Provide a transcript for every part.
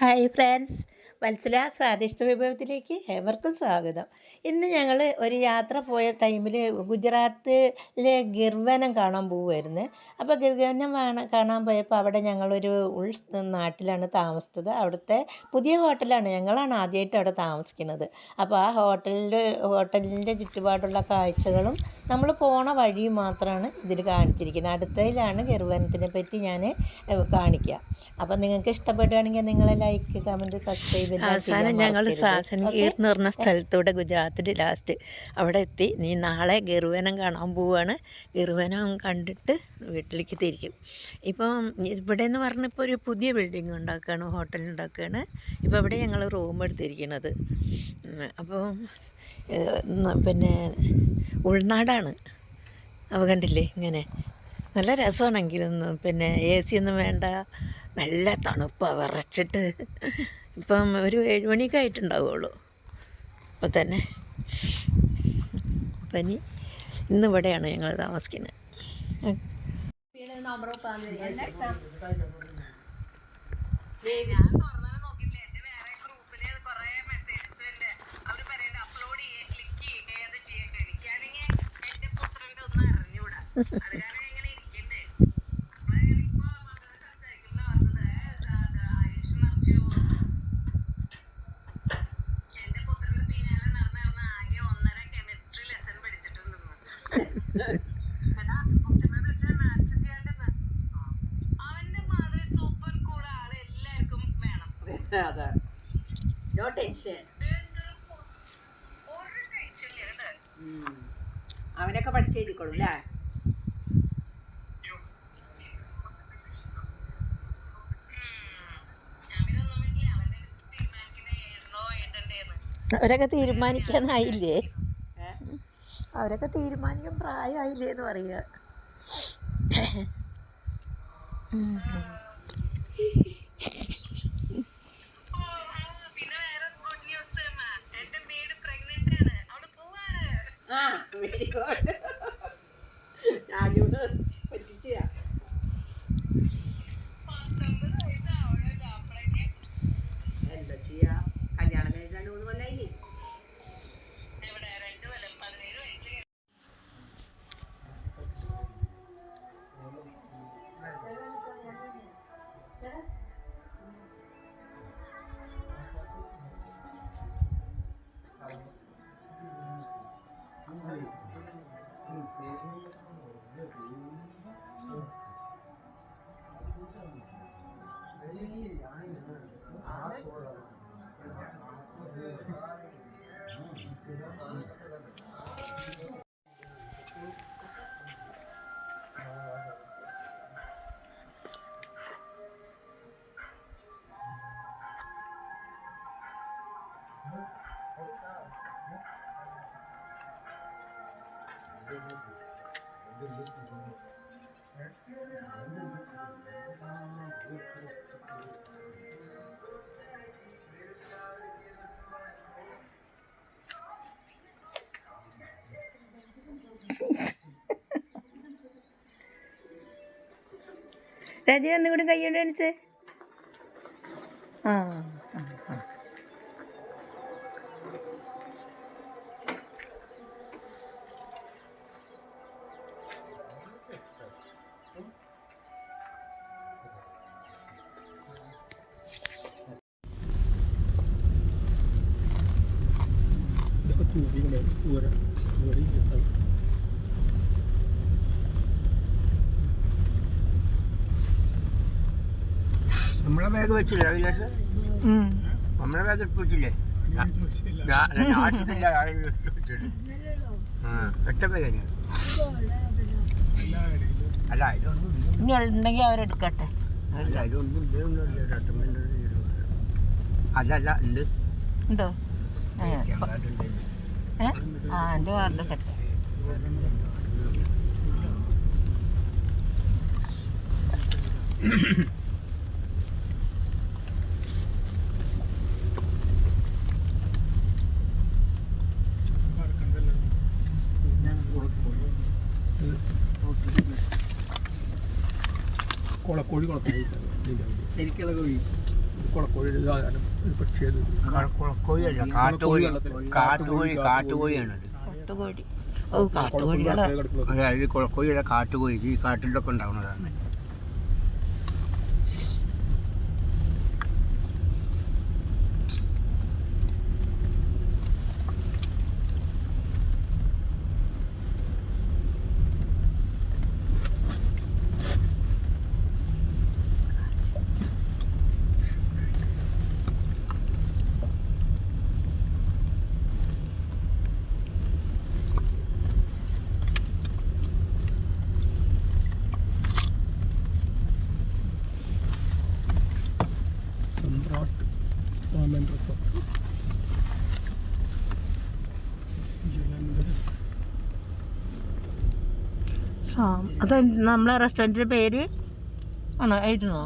Hi friends, Vatsala സ്വാദിഷ്ട വിഭവത്തിലേക്ക് ഏവർക്കും സ്വാഗതം. ഇന്ന് ഞങ്ങൾ ഒരു യാത്ര പോയ ടൈമിൽ ഗുജറാത്തിലെ ഗിർവനം കാണാൻ പോവുമായിരുന്നു അപ്പോൾ ഗിർവനം കാണാൻ പോയപ്പോൾ അവിടെ ഞങ്ങളൊരു ഉൾ നാട്ടിലാണ് താമസിച്ചത്. അവിടുത്തെ പുതിയ ഹോട്ടലാണ്. ഞങ്ങളാണ് ആദ്യമായിട്ട് അവിടെ താമസിക്കുന്നത്. അപ്പോൾ ആ ഹോട്ടലിന്റെ ഹോട്ടലിന്റെ ചുറ്റുപാടുള്ള കാഴ്ചകളും നമ്മൾ പോണ വഴിയും മാത്രമാണ് ഇതിൽ കാണിച്ചിരിക്കുന്നത്. അടുത്തതിലാണ് ഗിർവനത്തിനെ പറ്റി ഞാൻ കാണിക്കുക അപ്പോൾ നിങ്ങൾക്ക് ഇഷ്ടപ്പെടുകയാണെങ്കിൽ നിങ്ങളെ ലൈക്ക് കമന്റ് സബ്സ്ക്രൈബ് അവസാനം ഞങ്ങൾ സാസൻഗീർ എന്ന് പറഞ്ഞ സ്ഥലത്തൂടെ ഗുജറാത്തിൽ ലാസ്റ്റ് അവിടെ എത്തി. നീ നാളെ ഗർവനം കാണാൻ പോവാണ്. ഗർവനം കണ്ടിട്ട് വീട്ടിലേക്ക് തിരിക്കും. ഇപ്പം ഇവിടെ എന്ന് പറഞ്ഞപ്പോൾ ഒരു പുതിയ ബിൽഡിംഗ് ഉണ്ടാക്കുകയാണ് ഹോട്ടൽ ഉണ്ടാക്കുകയാണ്. ഇപ്പോൾ അവിടെ ഞങ്ങൾ റൂം എടുത്തിരിക്കുന്നത്. അപ്പം അപ്പോൾ പിന്നെ ഉൾനാടാണ്. അവ കണ്ടില്ലേ ഇങ്ങനെ? നല്ല രസമാണെങ്കിലും പിന്നെ എ സി ഒന്നും വേണ്ട. നല്ല തണുപ്പാണ് വിറച്ചിട്ട്. ഇപ്പം ഒരു ഏഴ് മണിയൊക്കെ ആയിട്ടുണ്ടാവുള്ളൂ അപ്പോൾ തന്നെ. അപ്പം ഇനി ഇന്നിവിടെയാണ് ഞങ്ങൾ താമസിക്കുന്നത്. ഉം. അതെ നോ ടെൻഷൻ അവനൊക്കെ പഠിച്ചെഴുതിക്കോളൂ അല്ലേ അവരൊക്കെ തീരുമാനിക്കാനായില്ലേ? അവരൊക്കെ തീരുമാനിക്കാൻ പ്രായമായില്ലേ എന്ന് പറയുക. രാജീവ് ഒന്നും കൂടി കൈ കൊണ്ട് കാണിച്ചേ. ആ. ആ, ആ. നമ്മളെ ബാഗ് വെച്ചില്ല അതിലേക്ക്. നമ്മളെ ബാഗ് വെച്ചില്ലേ. ആ, ഒറ്റ ബാഗ് അല്ല ഇതൊന്നും. ഇനി ഉണ്ടെങ്കിൽ അവരെടുക്കട്ടെ അല്ല ഇതൊന്നും ഉണ്ട് ഉണ്ടോ? ആ എന്റെ കാറിൽ കട്ടെ കോഴി കുളത്തിൽ ശരിക്കുള്ള കോഴി. കാട്ടുകോഴി. കാട്ടുകോഴിയാണ് കാട്ടുകോഴി ഓ കാട്ടുകോഴികളെ. അതായത് കുളക്കോഴിയല്ല കാട്ടുകോഴി. ഈ കാട്ടിലൊക്കെ ഉണ്ടാവുന്നതാണ്. റിസോർട്ട് ജലന്ധർ സാം അത് നമ്മളെ റെസ്റ്റോറന്റിന്റെ പേര്? ആണോ ആയിരുന്നോ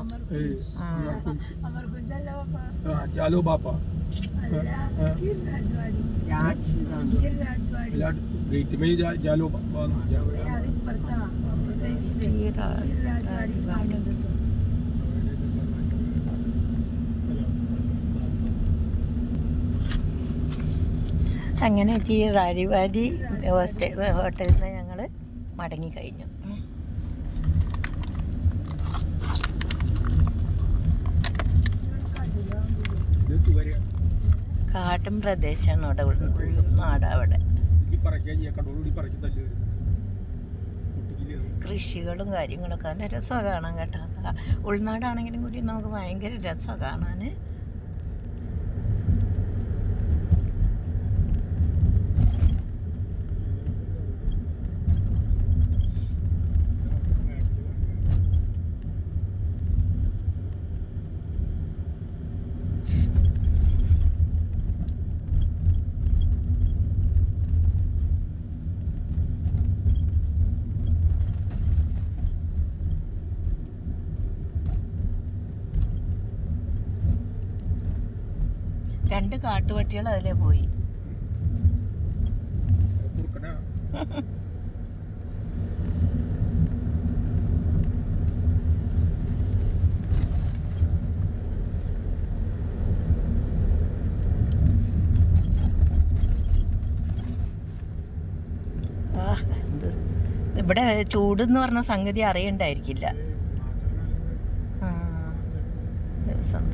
ജാലോ ബാപ്പ ഗേറ്റ് മേ ജാലോ ബാപ്പ അങ്ങനെ ഈ റാരിവാരി ഹോസ്റ്റൽ ഹോട്ടലിൽ നിന്ന് ഞങ്ങൾ മടങ്ങിക്കഴിഞ്ഞു കഴിഞ്ഞു. കാട്ടും പ്രദേശമാണ് അവിടെ നാടവിടെ. കൃഷികളും കാര്യങ്ങളൊക്കെ. നല്ല രസമാണ് കാണാൻ കേട്ടോ. ഉൾനാടാണെങ്കിലും കൂടി നമുക്ക് ഭയങ്കര രസമാണ് കാണാൻ രണ്ട് കാട്ടുപട്ടികൾ അതിലേ പോയി. ഇവിടെ ചൂടെന്ന് പറഞ്ഞ സംഗതി അറിയണ്ടായിരിക്കില്ല. ആ രസം.